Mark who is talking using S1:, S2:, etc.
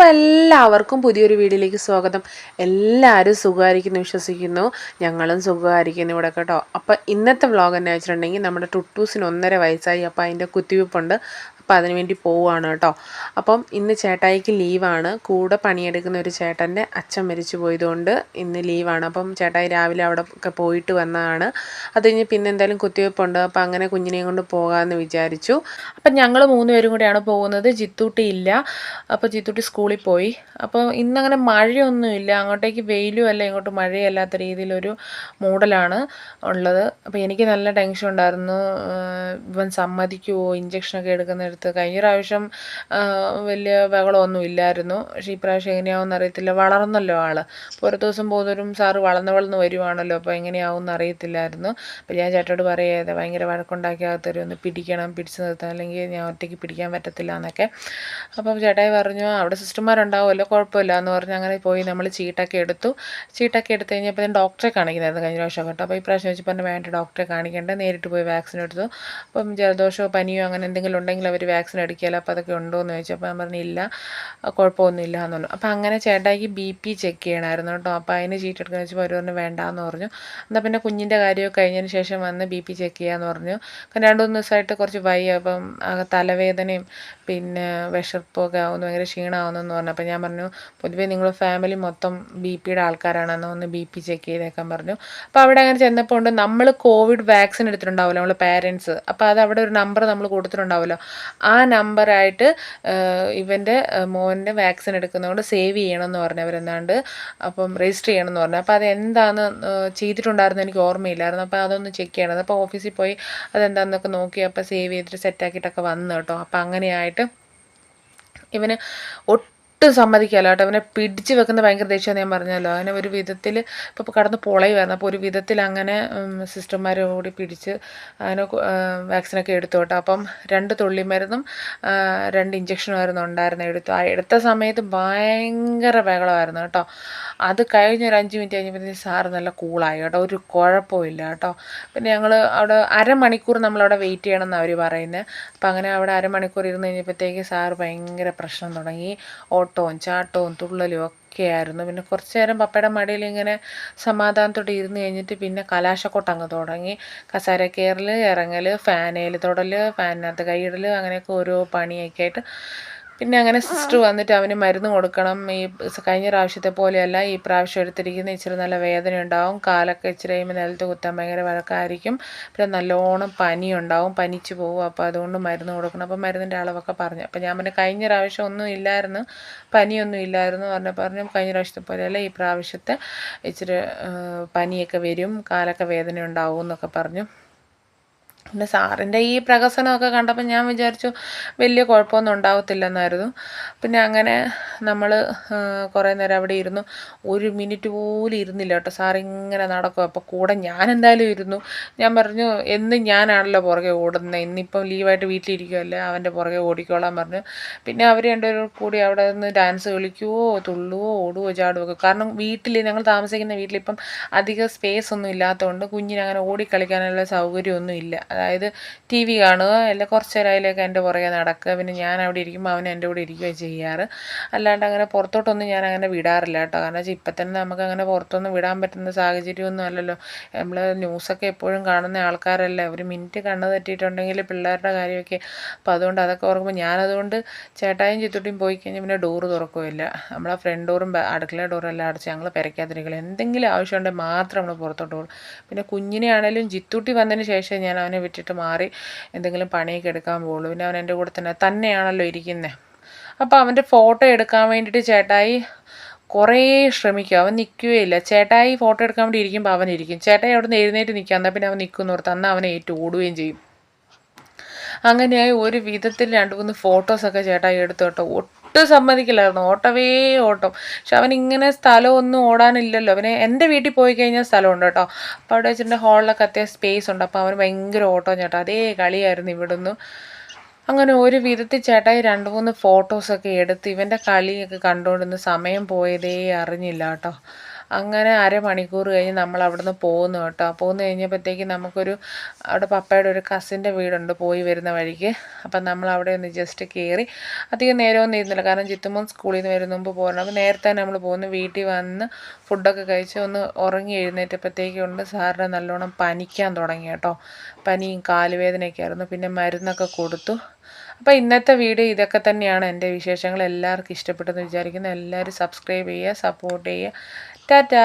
S1: അപ്പോൾ എല്ലാവർക്കും പുതിയൊരു വീഡിയോയിലേക്ക് സ്വാഗതം. എല്ലാവരും സുഖമായിരിക്കുന്നു വിശ്വസിക്കുന്നു. ഞങ്ങളും സുഖമായിരിക്കുന്നു ഇവിടെ കേട്ടോ. അപ്പോൾ ഇന്നത്തെ വ്ളോഗ് എന്നാ വെച്ചിട്ടുണ്ടെങ്കിൽ നമ്മുടെ ടുട്ടൂസിന് ഒന്നര വയസ്സായി. അപ്പോൾ അതിന്റെ കുത്തിവെപ്പുണ്ട്. അപ്പോൾ അതിന് വേണ്ടി പോവുകയാണ് കേട്ടോ. അപ്പം ഇന്ന് ചേട്ടായിക്ക് ലീവാണ്. കൂടെ പണിയെടുക്കുന്ന ഒരു ചേട്ടന്റെ അച്ഛൻ മരിച്ചു പോയതുകൊണ്ട് ഇന്ന് ലീവാണ്. അപ്പം ചേട്ടായി രാവിലെ അവിടെ ഒക്കെ പോയിട്ട് വന്നതാണ്. അത് കഴിഞ്ഞ് പിന്നെ എന്തായാലും കുത്തിവയ്പ്പുണ്ട് അപ്പം അങ്ങനെ കുഞ്ഞിനെയും കൊണ്ട് പോകാമെന്ന് വിചാരിച്ചു. അപ്പം ഞങ്ങൾ മൂന്ന് പേരും കൂടെയാണ് പോകുന്നത്. ജിത്തൂട്ടി ഇല്ല. അപ്പോൾ ജിത്തൂട്ടി സ്കൂളിൽ പോയി. അപ്പോൾ ഇന്നങ്ങനെ മഴയൊന്നുമില്ല അങ്ങോട്ടേക്ക് വെയിലും അല്ല ഇങ്ങോട്ട് മഴയല്ലാത്ത രീതിയിലൊരു മൂടലാണ് ഉള്ളത്. അപ്പോൾ എനിക്ക് നല്ല ടെൻഷൻ ഉണ്ടായിരുന്നു. ഇവൻ സമ്മതിക്കുമോ ഇഞ്ചക്ഷനൊക്കെ എടുക്കുന്നിടത്ത് കഴിഞ്ഞ പ്രാവശ്യം വലിയ ബഹളമൊന്നും ഇല്ലായിരുന്നു. പക്ഷേ ഈ പ്രാവശ്യം എങ്ങനെയാവുമെന്ന് അറിയത്തില്ല. വളർന്നല്ലോ ആൾ. അപ്പോൾ ഒരു ദിവസം പോകുന്നവരും സാറ് വളർന്ന് വളർന്ന് വരുവാണല്ലോ അപ്പോൾ എങ്ങനെയാവും അറിയത്തില്ലായിരുന്നു. അപ്പോൾ ഞാൻ ചേട്ടോട് പറയാതെ ഭയങ്കര വഴക്കുണ്ടാക്കി അകത്തൊരു ഒന്ന് പിടിക്കണം പിടിച്ച് നിർത്താൻ. അല്ലെങ്കിൽ ഞാൻ ഒറ്റയ്ക്ക് പിടിക്കാൻ പറ്റത്തില്ല എന്നൊക്കെ. അപ്പം ചേട്ടായി പറഞ്ഞു "ആ, അവിടെ സിസ്റ്റർമാരുണ്ടാവുമല്ലോ കുഴപ്പമില്ല എന്ന് പറഞ്ഞ് അങ്ങനെ പോയി നമ്മൾ ചീട്ടൊക്കെ എടുത്തു. ചീട്ടൊക്കെ എടുത്തു കഴിഞ്ഞപ്പോൾ ഞാൻ ഡോക്ടറെ കാണിക്കുന്നായിരുന്നു കഴിഞ്ഞ പ്രാവശ്യം കേട്ടോ. അപ്പോൾ ഈ പ്രാവശ്യം വെച്ച് വേണ്ട ഡോക്ടറെ കാണിക്കേണ്ട. നേരിട്ട് പോയി വാക്സിൻ എടുത്തു. അപ്പം ജലദോഷമോ പനിയോ അങ്ങനെ എന്തെങ്കിലും ഉണ്ടെങ്കിൽ അവർ വാക്സിൻ എടുക്കില്ല അപ്പോൾ അതൊക്കെ ഉണ്ടോ എന്ന് ചോദിച്ചു. അപ്പോൾ ഞാൻ പറഞ്ഞു ഇല്ല കുഴപ്പമൊന്നുമില്ല എന്ന് പറഞ്ഞു. അപ്പോൾ അങ്ങനെ ചേട്ടായിക്ക് ബി പി ചെക്ക് ചെയ്യണമായിരുന്നു കേട്ടോ. അപ്പോൾ അതിന് ചീറ്റ് എടുക്കുന്ന വെച്ചപ്പോൾ അവർ പറഞ്ഞു വേണ്ടാന്ന് പറഞ്ഞു. എന്നാൽ പിന്നെ കുഞ്ഞിന്റെ കാര്യമൊക്കെ കഴിഞ്ഞതിന് ശേഷം വന്ന് ബി പി ചെക്ക് ചെയ്യാമെന്ന് പറഞ്ഞു. കാരണം രണ്ട് മൂന്ന് ദിവസമായിട്ട് കുറച്ച് വയ്യ. അപ്പം തലവേദനയും പിന്നെ വിശപ്പൊക്കെ ആവുന്നു ഭയങ്കര ക്ഷീണമാവുന്നെന്ന് പറഞ്ഞു. അപ്പോൾ ഞാൻ പറഞ്ഞു പൊതുവേ നിങ്ങൾ ഫാമിലി മൊത്തം ബി പിയുടെ ആൾക്കാരാണെന്ന് ഒന്ന് ബി പി ചെക്ക് ചെയ്തേക്കാൻ പറഞ്ഞു. അപ്പോൾ അവിടെ അങ്ങനെ ചെന്നപ്പോൾ ഉണ്ട് നമ്മൾ കോവിഡ് വാക്സിൻ എടുത്തിട്ടുണ്ടാവുമല്ലോ നമ്മൾ പാരൻസ് അപ്പോൾ അത് അവിടെ ഒരു നമ്പർ നമ്മൾ കൊടുത്തിട്ടുണ്ടാവുമല്ലോ ആ നമ്പറായിട്ട് ഇവന്റെ മോന്റെ വാക്സിൻ എടുക്കുന്നതുകൊണ്ട് സേവ് ചെയ്യണമെന്ന് പറഞ്ഞു അവരെന്നാണ്ട് അപ്പം രജിസ്റ്റർ ചെയ്യണമെന്ന് പറഞ്ഞു. അപ്പോൾ അത് എന്താണെന്ന് ചെയ്തിട്ടുണ്ടായിരുന്നു എനിക്ക് ഓർമ്മയില്ലായിരുന്നു. അപ്പോൾ അതൊന്ന് ചെക്ക് ചെയ്യണം. അപ്പോൾ ഓഫീസിൽ പോയി അതെന്താണെന്നൊക്കെ നോക്കി അപ്പോൾ സേവ് ചെയ്തിട്ട് സെറ്റാക്കിയിട്ടൊക്കെ വന്നു കേട്ടോ. അപ്പോൾ അങ്ങനെയായിട്ട് ഇവന് ഒട്ടും സമ്മതിക്കാലോ കേട്ടോ. അവനെ പിടിച്ച് വെക്കുന്ന ഭയങ്കര ദേഷ്യമാണ് ഞാൻ പറഞ്ഞല്ലോ. അവനെ ഒരു വിധത്തിൽ ഇപ്പോൾ കടന്ന് പൊളയുമായിരുന്നു അപ്പോൾ ഒരു വിധത്തിൽ അങ്ങനെ സിസ്റ്റർമാരെ കൂടി പിടിച്ച് അവനെ വാക്സിനൊക്കെ എടുത്തു കേട്ടോ. അപ്പം രണ്ട് തുള്ളി മരുന്നും രണ്ട് രണ്ട് ഇഞ്ചക്ഷനുമായിരുന്നു ഉണ്ടായിരുന്നു എടുത്തു. ആ എടുത്ത സമയത്ത് ഭയങ്കര ബഹളമായിരുന്നു കേട്ടോ. അത് കഴിഞ്ഞ് ഒരു അഞ്ച് മിനിറ്റ് കഴിഞ്ഞപ്പോഴത്തേക്ക് സാറ് നല്ല കൂളായി കേട്ടോ. ഒരു കുഴപ്പമില്ല കേട്ടോ. പിന്നെ ഞങ്ങൾ അവിടെ അരമണിക്കൂർ നമ്മളവിടെ വെയിറ്റ് ചെയ്യണം എന്നാണ് അവർ പറയുന്നത് അപ്പം അങ്ങനെ അവിടെ അരമണിക്കൂർ ഇരുന്ന് കഴിഞ്ഞപ്പോഴത്തേക്ക് സാറ് ഭയങ്കര പ്രശ്നം തുടങ്ങി. ഓട്ടവും ചാട്ടവും തുള്ളലും ഒക്കെ ആയിരുന്നു. പിന്നെ കുറച്ച് നേരം പപ്പയുടെ മടിയിൽ ഇങ്ങനെ സമാധാനത്തോടെ ഇരുന്ന് കഴിഞ്ഞിട്ട് പിന്നെ കലാശക്കൊട്ട് അങ്ങ് തുടങ്ങി. കസാര കയറൽ ഇറങ്ങൽ ഫാനേൽ തൊടൽ ഫാനിനകത്ത് കൈയിടൽ അങ്ങനെയൊക്കെ ഓരോ പണിയൊക്കെ ആയിട്ട് പിന്നെ അങ്ങനെ സിസ്റ്റർ വന്നിട്ട് അവന് മരുന്ന് കൊടുക്കണം. ഈ കഴിഞ്ഞ പ്രാവശ്യത്തെ പോലെയല്ല ഈ പ്രാവശ്യം എടുത്തിരിക്കുന്ന ഇച്ചിരി നല്ല വേദന ഉണ്ടാവും. കാലൊക്കെ ഇച്ചിരി കഴിയുമ്പോൾ നിലത്ത് കുത്താൻ ഭയങ്കര വഴക്കായിരിക്കും. പിന്നെ നല്ലോണം പനി ഉണ്ടാവും പനിച്ച് പോകും അപ്പോൾ അതുകൊണ്ട് മരുന്ന് കൊടുക്കണം. അപ്പോൾ മരുന്നിന്റെ അളവൊക്കെ പറഞ്ഞു. അപ്പോൾ ഞാൻ പിന്നെ കഴിഞ്ഞ പ്രാവശ്യം ഒന്നും ഇല്ലായിരുന്നു. പനിയൊന്നും ഇല്ലായിരുന്നു പറഞ്ഞു പറഞ്ഞു കഴിഞ്ഞ പ്രാവശ്യത്തെ പോലെയല്ല ഈ പ്രാവശ്യത്തെ ഇച്ചിരി പനിയൊക്കെ വരും. കാലൊക്കെ വേദന ഉണ്ടാവും എന്നൊക്കെ പറഞ്ഞു. പിന്നെ സാറിന്റെ ഈ പ്രഹസനമൊക്കെ കണ്ടപ്പോൾ ഞാൻ വിചാരിച്ചു വലിയ കുഴപ്പമൊന്നും ഉണ്ടാവത്തില്ലെന്നായിരുന്നു. പിന്നെ അങ്ങനെ നമ്മൾ കുറേ നേരം അവിടെ ഇരുന്നു. ഒരു മിനിറ്റ് പോലും ഇരുന്നില്ല കേട്ടോ. സാർ ഇങ്ങനെ നടക്കും അപ്പോൾ കൂടെ ഞാൻ എന്തായാലും ഇരുന്നു. ഞാൻ പറഞ്ഞു എന്നും ഞാനാണല്ലോ പുറകെ ഓടുന്നത് ഇന്നിപ്പം ലീവായിട്ട് വീട്ടിലിരിക്കുമല്ലേ അവന്റെ പുറകെ ഓടിക്കോളാൻ പറഞ്ഞു. പിന്നെ അവർ രണ്ടുപേരും കൂടി അവിടെ നിന്ന് ഡാൻസ് കളിക്കുവോ തുള്ളുവോ ഓടുവോ ചാടുവോ ഒക്കെ. കാരണം വീട്ടിൽ ഞങ്ങൾ താമസിക്കുന്ന വീട്ടിലിപ്പം അധികം സ്പേസ് ഒന്നും ഇല്ലാത്തതുകൊണ്ട് കുഞ്ഞിനങ്ങനെ ഓടിക്കളിക്കാനുള്ള സൗകര്യമൊന്നും ഇല്ല. അതായത് ടി വി കാണുക അല്ല കുറച്ച് നേരം അതിലേക്ക് എന്റെ പുറകെ നടക്കുക. പിന്നെ ഞാൻ അവിടെ ഇരിക്കുമ്പോൾ അവൻ എന്റെ കൂടെ ഇരിക്കുകയും ചെയ്യാറ്. അല്ലാണ്ട് അങ്ങനെ പുറത്തോട്ടൊന്നും ഞാൻ അങ്ങനെ വിടാറില്ല കേട്ടോ. കാരണം വെച്ചാൽ ഇപ്പം തന്നെ നമുക്ക് അങ്ങനെ പുറത്തൊന്നും വിടാൻ പറ്റുന്ന സാഹചര്യമൊന്നും അല്ലല്ലോ. നമ്മൾ ന്യൂസൊക്കെ എപ്പോഴും കാണുന്ന ആൾക്കാരല്ലേ. ഒരു മിനിറ്റ് കണ്ണ് തെറ്റിയിട്ടുണ്ടെങ്കിൽ പിള്ളേരുടെ കാര്യമൊക്കെ. അപ്പോൾ അതുകൊണ്ട് അതൊക്കെ ഓർക്കുമ്പോൾ ഞാനതുകൊണ്ട് ചേട്ടായും ചിത്തുട്ടിയും പോയി കഴിഞ്ഞാൽ പിന്നെ ഡോറ് തുറക്കുകയില്ല. നമ്മളെ ഫ്രണ്ട് ഡോറും അടുക്കള ഡോറും എല്ലാം അടച്ച് ഞങ്ങൾ പെരയ്ക്കാതിരിക്കില്ല എന്തെങ്കിലും ആവശ്യമുണ്ടെങ്കിൽ മാത്രം നമ്മൾ പുറത്തോട്ട് പോകും പിന്നെ കുഞ്ഞിനെ ആണെങ്കിലും ചിത്തൂട്ടി വന്നതിന് ശേഷം ഞാൻ അവനെ വിട്ടിട്ട് മാറി എന്തെങ്കിലും പണിയൊക്കെ എടുക്കാൻ പോകുള്ളൂ. പിന്നെ അവൻ എന്റെ കൂടെ തന്നെ തന്നെയാണല്ലോ ഇരിക്കുന്നത് അപ്പോൾ അവന്റെ ഫോട്ടോ എടുക്കാൻ വേണ്ടിയിട്ട് ചേട്ടായി കുറേ ശ്രമിക്കും. അവൻ നിൽക്കുകയില്ല. ചേട്ടായി ഫോട്ടോ എടുക്കാൻ വേണ്ടി ഇരിക്കുമ്പോൾ അവൻ ഇരിക്കും. ചേട്ടായി അവിടെ നിന്ന് എഴുന്നേറ്റ് നിൽക്കുക. എന്നാൽ പിന്നെ അവൻ നിൽക്കുന്നു ഓർത്ത് അന്ന് അവനെ ഏറ്റു ഓടുകയും ചെയ്യും. അങ്ങനെയായി ഒരു വിധത്തിൽ രണ്ട് മൂന്ന് ഫോട്ടോസൊക്കെ ചേട്ടായി എടുത്തു കേട്ടോ. ഒട്ടും സമ്മതിക്കില്ലായിരുന്നു. ഓട്ടവേ ഓട്ടം. പക്ഷെ അവൻ ഇങ്ങനെ സ്ഥലമൊന്നും ഓടാനില്ലല്ലോ. അവന് എന്റെ വീട്ടിൽ പോയി കഴിഞ്ഞാൽ സ്ഥലമുണ്ട് കേട്ടോ. അപ്പോൾ അവിടെ വെച്ചിട്ടുണ്ടെങ്കിൽ ഹാളിലൊക്കെ അത്യാവശ്യം സ്പേസ് ഉണ്ട്. അപ്പോൾ അവന് ഭയങ്കര ഓട്ടം ചേട്ടാ. അതേ കളിയായിരുന്നു ഇവിടുന്ന്. അങ്ങനെ ഒരു വിധത്തിൽ ചേട്ടായി രണ്ട് മൂന്ന് ഫോട്ടോസൊക്കെ എടുത്ത് ഇവന്റെ കളിയൊക്കെ കണ്ടുകൊണ്ടിരുന്ന സമയം പോയതേ അറിഞ്ഞില്ല കേട്ടോ. അങ്ങനെ അരമണിക്കൂർ കഴിഞ്ഞ് നമ്മൾ അവിടുന്ന് പോകുന്നു കേട്ടോ. പോകുന്നു കഴിഞ്ഞപ്പോഴത്തേക്ക് നമുക്കൊരു അവിടെ പപ്പയുടെ ഒരു കസിന്റെ വീടുണ്ട് പോയി വരുന്ന വഴിക്ക്. അപ്പം നമ്മൾ അവിടെ ഒന്ന് ജസ്റ്റ് കയറി അധികം നേരമൊന്നും ഇരുന്നില്ല. കാരണം ചിത്തുമോൻ സ്കൂളിൽ നിന്ന് വരുന്ന മുമ്പ് പോകണം അപ്പോൾ നേരത്തെ നമ്മൾ പോകുന്നു. വീട്ടിൽ വന്ന് ഫുഡൊക്കെ കഴിച്ച് ഒന്ന് ഉറങ്ങി എഴുന്നേറ്റപ്പോഴത്തേക്കുണ്ട് സാറിന് നല്ലോണം പനിക്കാൻ തുടങ്ങി കേട്ടോ. പനിയും കാലുവേദനയൊക്കെ ആയിരുന്നു. പിന്നെ മരുന്നൊക്കെ കൊടുത്തു. അപ്പോൾ ഇന്നത്തെ വീഡിയോ ഇതൊക്കെ തന്നെയാണ് എന്റെ വിശേഷങ്ങൾ. എല്ലാവർക്കും ഇഷ്ടപ്പെട്ടെന്ന് വിചാരിക്കുന്നു. എല്ലാവരും സബ്സ്ക്രൈബ് ചെയ്യുക സപ്പോർട്ട് ചെയ്യുക. ടാറ്റാ